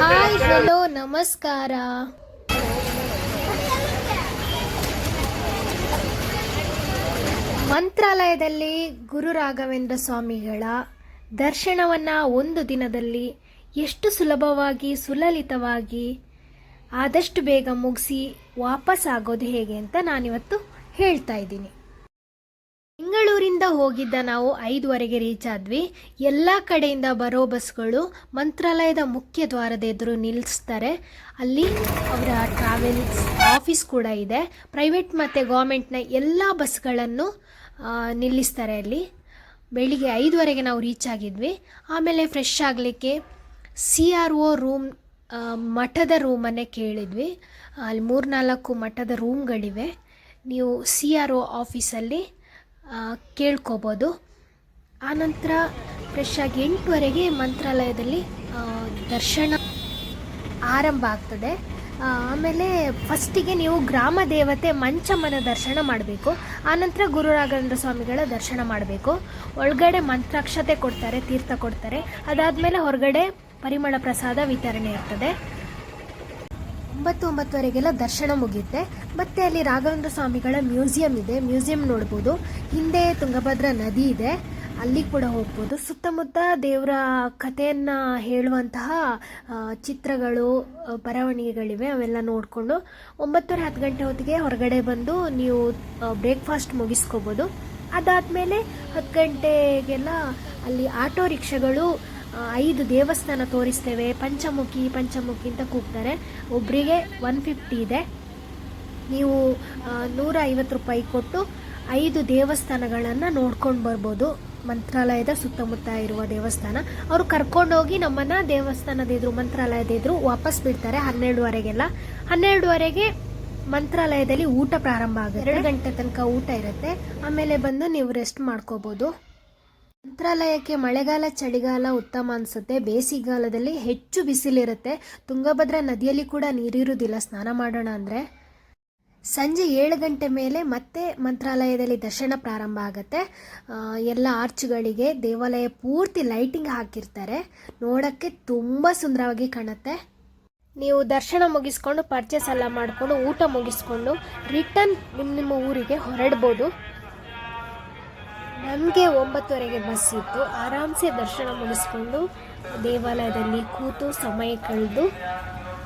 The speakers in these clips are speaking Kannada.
ಹಾಯ್, ಹಲೋ, ನಮಸ್ಕಾರ. ಮಂತ್ರಾಲಯದಲ್ಲಿ ಗುರು ರಾಘವೇಂದ್ರ ಸ್ವಾಮಿಗಳ ದರ್ಶನವನ್ನು ಒಂದು ದಿನದಲ್ಲಿ ಎಷ್ಟು ಸುಲಭವಾಗಿ, ಸುಲಲಿತವಾಗಿ, ಆದಷ್ಟು ಬೇಗ ಮುಗಿಸಿ ವಾಪಸ್ ಆಗೋದು ಹೇಗೆ ಅಂತ ನಾನಿವತ್ತು ಹೇಳ್ತಾ ಇದ್ದೀನಿ. ಬೆಂಗಳೂರಿಂದ ಹೋಗಿದ್ದ ನಾವು ಐದುವರೆಗೆ ರೀಚ್ ಆದ್ವಿ. ಎಲ್ಲ ಕಡೆಯಿಂದ ಬರೋ ಬಸ್ಗಳು ಮಂತ್ರಾಲಯದ ಮುಖ್ಯ ದ್ವಾರದ ಎದುರು ನಿಲ್ಲಿಸ್ತಾರೆ ಅಲ್ಲಿ ಅವರ ಟ್ರಾವೆಲ್ಸ್ ಆಫೀಸ್ ಕೂಡ ಇದೆ. ಪ್ರೈವೇಟ್ ಮತ್ತು ಗೌರ್ಮೆಂಟ್ನ ಎಲ್ಲ ಬಸ್ಗಳನ್ನು ನಿಲ್ಲಿಸ್ತಾರೆ ಅಲ್ಲಿ. ಬೆಳಿಗ್ಗೆ ಐದುವರೆಗೆ ನಾವು ರೀಚ್ ಆಗಿದ್ವಿ. ಆಮೇಲೆ ಫ್ರೆಶ್ ಆಗಲಿಕ್ಕೆ ಸಿ ಆರ್ ಒ ರೂಮ್ ಮಠದ ರೂಮನ್ನೇ ಕೇಳಿದ್ವಿ. ಅಲ್ಲಿ ಮೂರ್ನಾಲ್ಕು ಮಠದ ರೂಮ್ಗಳಿವೆ ನೀವು ಸಿ ಆರ್ ಒ ಆಫೀಸಲ್ಲಿ ಕೇಳ್ಕೊಬೋದು. ಆನಂತರ ಫ್ರೆಶ್ ಆಗಿ ಎಂಟುವರೆಗೆ ಮಂತ್ರಾಲಯದಲ್ಲಿ ದರ್ಶನ ಆರಂಭ ಆಗ್ತದೆ. ಆಮೇಲೆ ಫಸ್ಟಿಗೆ ನೀವು ಗ್ರಾಮ ದೇವತೆ ಮಂಚಮ್ಮನ ದರ್ಶನ ಮಾಡಬೇಕು. ಆನಂತರ ಗುರುರಾಘವೇಂದ್ರ ಸ್ವಾಮಿಗಳ ದರ್ಶನ ಮಾಡಬೇಕು. ಒಳಗಡೆ ಮಂತ್ರಾಕ್ಷತೆ ಕೊಡ್ತಾರೆ, ತೀರ್ಥ ಕೊಡ್ತಾರೆ. ಅದಾದಮೇಲೆ ಹೊರಗಡೆ ಪರಿಮಳ ಪ್ರಸಾದ ವಿತರಣೆ ಇರ್ತದೆ. ಒಂಬತ್ತು ಒಂಬತ್ತುವರೆಗೆಲ್ಲ ದರ್ಶನ ಮುಗಿಯುತ್ತೆ. ಮತ್ತೆ ಅಲ್ಲಿ ರಾಘವೇಂದ್ರ ಸ್ವಾಮಿಗಳ ಮ್ಯೂಸಿಯಂ ಇದೆ. ಮ್ಯೂಸಿಯಂ ನೋಡ್ಬೋದು. ಹಿಂದೆ ತುಂಗಭದ್ರಾ ನದಿ ಇದೆ. ಅಲ್ಲಿ ಕೂಡ ಹೋಗ್ಬೋದು. ಸುತ್ತಮುತ್ತ ದೇವರ ಕಥೆಯನ್ನು ಹೇಳುವಂತಹ ಚಿತ್ರಗಳು ಬರವಣಿಗೆಗಳಿವೆ. ಅವೆಲ್ಲ ನೋಡಿಕೊಂಡು ಒಂಬತ್ತುವರೆ ಹತ್ತು ಗಂಟೆ ಹೊತ್ತಿಗೆ ಹೊರಗಡೆ ಬಂದು ನೀವು ಬ್ರೇಕ್ಫಾಸ್ಟ್ ಮುಗಿಸ್ಕೋಬೋದು. ಅದಾದಮೇಲೆ ಹತ್ತು ಗಂಟೆಗೆಲ್ಲ ಅಲ್ಲಿ ಆಟೋ ರಿಕ್ಷಾಗಳು ಐದು ದೇವಸ್ಥಾನ ತೋರಿಸ್ತೇವೆ. ಪಂಚಮುಖಿ ಪಂಚಮುಖಿ ಅಂತ ಕೂಗ್ತಾರೆ. ಒಬ್ಬರಿಗೆ ಒನ್ ಫಿಫ್ಟಿ ಇದೆ. ನೀವು ನೂರ ಐವತ್ತು ರೂಪಾಯಿ ಕೊಟ್ಟು ಐದು ದೇವಸ್ಥಾನಗಳನ್ನು ನೋಡ್ಕೊಂಡು ಬರ್ಬೋದು. ಮಂತ್ರಾಲಯದ ಸುತ್ತಮುತ್ತ ಇರುವ ದೇವಸ್ಥಾನ. ಅವರು ಕರ್ಕೊಂಡೋಗಿ ನಮ್ಮನ್ನು ದೇವಸ್ಥಾನದ ಎದುರು, ಮಂತ್ರಾಲಯದ ವಾಪಸ್ ಬಿಡ್ತಾರೆ ಹನ್ನೆರಡುವರೆಗೆಲ್ಲ. ಹನ್ನೆರಡುವರೆಗೆ ಮಂತ್ರಾಲಯದಲ್ಲಿ ಊಟ ಪ್ರಾರಂಭ ಆಗುತ್ತೆ. ಎರಡು ಗಂಟೆ ತನಕ ಊಟ ಇರುತ್ತೆ. ಆಮೇಲೆ ಬಂದು ನೀವು ರೆಸ್ಟ್ ಮಾಡ್ಕೋಬೋದು. ಮಂತ್ರಾಲಯಕ್ಕೆ ಮಳೆಗಾಲ, ಚಳಿಗಾಲ ಉತ್ತಮ ಅನಿಸುತ್ತೆ. ಬೇಸಿಗೆಗಾಲದಲ್ಲಿ ಹೆಚ್ಚು ಬಿಸಿಲಿರುತ್ತೆ. ತುಂಗಭದ್ರಾ ನದಿಯಲ್ಲಿ ಕೂಡ ನೀರಿರುವುದಿಲ್ಲ. ಸ್ನಾನ ಮಾಡೋಣ ಅಂದರೆ ಸಂಜೆ ಏಳು ಗಂಟೆ ಮೇಲೆ ಮತ್ತೆ ಮಂತ್ರಾಲಯದಲ್ಲಿ ದರ್ಶನ ಪ್ರಾರಂಭ ಆಗುತ್ತೆ. ಎಲ್ಲ ಆರ್ಚ್ಗಳಿಗೆ ದೇವಾಲಯ ಪೂರ್ತಿ ಲೈಟಿಂಗ್ ಹಾಕಿರ್ತಾರೆ. ನೋಡೋಕ್ಕೆ ತುಂಬ ಸುಂದರವಾಗಿ ಕಾಣುತ್ತೆ. ನೀವು ದರ್ಶನ ಮುಗಿಸ್ಕೊಂಡು ಪರ್ಚೇಸ್ ಎಲ್ಲ ಮಾಡಿಕೊಂಡು ಊಟ ಮುಗಿಸ್ಕೊಂಡು ರಿಟರ್ನ್ ನಿಮ್ಮ ನಿಮ್ಮ ಊರಿಗೆ ಹೊರಡ್ಬೋದು. ನಮಗೆ ಒಂಬತ್ತುವರೆಗೆ ಬಸ್ ಇತ್ತು. ಆರಾಮ್ಸೆ ದರ್ಶನ ಮುಗಿಸ್ಕೊಂಡು ದೇವಾಲಯದಲ್ಲಿ ಕೂತು ಸಮಯ ಕಳೆದು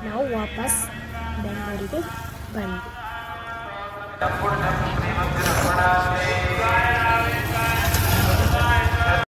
ನಾವು ವಾಪಸ್ ಬೆಂಗಳೂರಿಗೆ ಬಂದ್ವಿ.